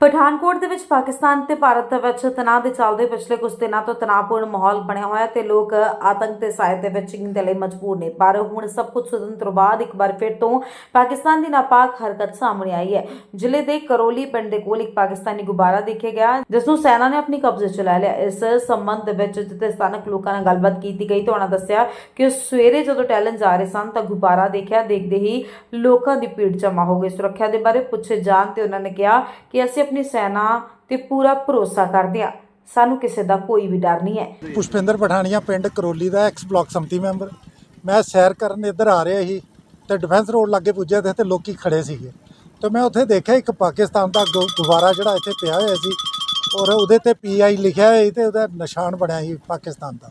ਪਠਾਨਕੋਟ ਦੇ ਵਿੱਚ ਪਾਕਿਸਤਾਨ ਤੇ ਭਾਰਤ ਦੇ ਵਿੱਚ ਤਣਾਅ ਦੇ ਚੱਲਦੇ ਪਿਛਲੇ ਕੁਝ ਦਿਨਾਂ ਤੋਂ ਤਣਾਅਪੂਰਨ ਮਾਹੌਲ ਬਣਿਆ ਹੋਇਆ ਤੇ ਲੋਕ ਆਤੰਕ ਤੇ ਸਾਇ ਦੇ ਵਿੱਚ ਜੀਣ ਦੇ ਲਈ ਮਜਬੂਰ ਨੇ। ਪਰ ਹੁਣ ਸਭ ਕੁਝ ਸੁਧਰਨ ਤੋਂ ਬਾਅਦ ਇੱਕ ਵਾਰ ਫਿਰ ਤੋਂ ਪਾਕਿਸਤਾਨ ਦੀ ਨਾਪਾਕ ਹਰਕਤ ਸਾਹਮਣੇ ਆਈ ਹੈ। ਜ਼ਿਲ੍ਹੇ ਦੇ ਕਰੋਲੀ ਪਿੰਡ ਦੇ ਕੋਲ ਇੱਕ ਪਾਕਿਸਤਾਨੀ ਗੁਬਾਰਾ ਦੇਖਿਆ ਗਿਆ, ਜਿਸ ਨੂੰ ਸੈਨਾ ਨੇ ਆਪਣੀ ਕਬਜ਼ੇ 'ਚ ਲੈ ਲਿਆ। ਇਸ ਸੰਬੰਧ ਦੇ ਵਿੱਚ ਜਿੱਥੇ ਸਥਾਨਕ ਲੋਕਾਂ ਨਾਲ ਗੱਲਬਾਤ ਕੀਤੀ ਗਈ, ਤਾਂ ਉਹਨਾਂ ਦੱਸਿਆ ਕਿ ਸਵੇਰੇ ਜਦੋਂ ਟਹਿਲਣ ਜਾ ਰਹੇ ਸਨ, ਤਾਂ ਗੁਬਾਰਾ ਦੇਖਿਆ, ਦੇਖਦੇ ਹੀ ਲੋਕਾਂ ਦੀ ਭੀੜ ਜਮ੍ਹਾਂ ਹੋ ਗਈ। ਸੁਰੱਖਿਆ ਦੇ ਬਾਰੇ ਪੁੱਛੇ ਜਾਣ ਤੇ ਉਹਨਾਂ ਨੇ ਕਿਹਾ ਕਿ ਅਸੀਂ ਆਪਣੀ ਸੈਨਾ ਤੇ ਪੂਰਾ ਭਰੋਸਾ ਕਰਦੇ ਹਾਂ ਸਾਨੂੰ ਕਿਸੇ ਦਾ ਕੋਈ ਵੀ ਡਰ ਨਹੀਂ ਹੈ। ਪੁਸ਼ਪਿੰਦਰ ਪਠਾਨੀਆ ਪਿੰਡ ਕਰੋਲੀ ਦਾ ਐਕਸ ਬਲਾਕ ਸੰਮਤੀ ਮੈਂਬਰ। ਮੈਂ ਸੈਰ ਕਰਨ ਇੱਧਰ ਆ ਰਿਹਾ ਸੀ ਤੇ ਡਿਫੈਂਸ ਰੋਡ ਲਾਗੇ ਪੁੱਜਿਆ ਤੇ ਇੱਥੇ ਲੋਕੀ ਖੜੇ ਸੀਗੇ। ਤੇ ਮੈਂ ਉੱਥੇ ਦੇਖਿਆ ਇੱਕ ਪਾਕਿਸਤਾਨ ਦਾ ਗੁ- ਗੁਬਾਰਾ ਜਿਹੜਾ ਇੱਥੇ ਪਿਆ ਹੋਇਆ ਸੀ ਔਰ ਉਹਦੇ ਤੇ ਪੀਆਈ ਲਿਖਿਆ ਹੋਇਆ ਸੀ ਤੇ ਉਹਦਾ ਨਿਸ਼ਾਨ ਬਣਿਆ ਸੀ ਪਾਕਿਸਤਾਨ ਦਾ।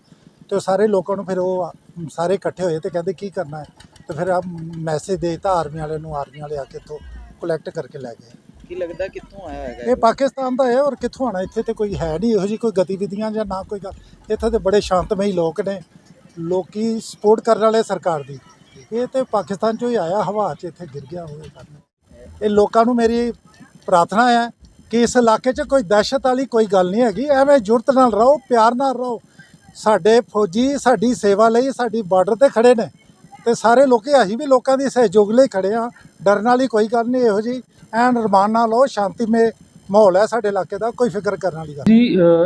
ਤੇ ਉਹ ਸਾਰੇ ਲੋਕਾਂ ਨੂੰ ਫਿਰ ਉਹ ਸਾਰੇ ਇਕੱਠੇ ਹੋਏ ਤੇ ਕਹਿੰਦੇ ਕੀ ਕਰਨਾ ਹੈ? ਤੇ ਫਿਰ ਆ ਮੈਸੇਜ ਦੇਤਾ ਆਰਮੀ ਵਾਲੇ ਨੂੰ ਆਰਮੀ ਵਾਲੇ ਆ ਕੇ ਇੱਥੋਂ ਕਲੈਕਟ ਕਰਕੇ ਲੈ ਗਏ। ਕੀ ਲੱਗਦਾ ਕਿੱਥੋਂ ਆਇਆ ਹੈਗਾ ਇਹ ਪਾਕਿਸਤਾਨ ਦਾ ਹੈ ਔਰ ਕਿੱਥੋਂ ਆਣਾ ਇੱਥੇ ਤੇ ਕੋਈ ਹੈ ਨਹੀਂ ਇਹੋ ਜੀ ਕੋਈ ਗਤੀਵਿਧੀਆਂ ਜਾਂ ਨਾ ਕੋਈ ਗੱਲ। ਇੱਥੇ ਤੇ ਬੜੇ ਸ਼ਾਂਤਮਈ ਲੋਕ ਨੇ ਲੋਕੀ ਸਪੋਰਟ ਕਰਨ ਵਾਲੇ ਸਰਕਾਰ ਦੀ। ਇਹ ਤੇ ਪਾਕਿਸਤਾਨ ਚੋਂ ਹੀ ਆਇਆ ਹਵਾ 'ਚ ਇੱਥੇ ਗਿਰ ਗਿਆ ਹੋਵੇ ਕਰਨ ਇਹ ਲੋਕਾਂ ਨੂੰ ਮੇਰੀ ਪ੍ਰਾਰਥਨਾ ਹੈ ਕਿ ਇਸ ਇਲਾਕੇ 'ਚ ਕੋਈ ਦਹਿਸ਼ਤ ਵਾਲੀ ਕੋਈ ਗੱਲ ਨਹੀਂ ਹੈਗੀ। ਐਵੇਂ ਜੁਰਤ ਨਾਲ ਰਹੋ ਪਿਆਰ ਨਾਲ ਰਹੋ। ਸਾਡੇ ਫੌਜੀ ਸਾਡੀ ਸੇਵਾ ਲਈ ਸਾਡੀ ਬਾਰਡਰ ਤੇ ਖੜੇ ਨੇ। ਤੇ ਸਾਰੇ ਲੋਕੀ ਅਸੀਂ ਵੀ ਲੋਕਾਂ ਦੀ ਸਹਿਯੋਗ ਲਈ ਖੜੇ ਆ ਡਰਨ ਵਾਲੀ ਕੋਈ ਗੱਲ ਨਹੀਂ ਇਹੋ ਜੀ ਐਨ ਰਮਾਨ ਨਾਲ ਉਹ शांति में माहौल है साढ़े इलाके का कोई फ़िक्र करने वाली जी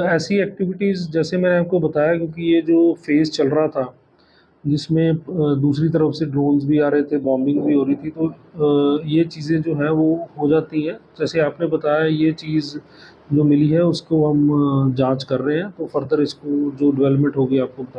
ऐसी एक्टिविटीज़ जैसे मैंने आपको बताया क्योंकि ये जो फ़ेज़ चल रहा था जिसमें दूसरी तरफ़ से ड्रोन्स भी आ रहे थे बॉम्बिंग भी हो रही थी तो ये चीज़ें जो हैं वो हो जाती हैं जैसे आपने बताया ये चीज़ जो मिली है उसको हम जाँच कर रहे हैं तो फर्दर इसको जो डेवलपमेंट होगी आपको बता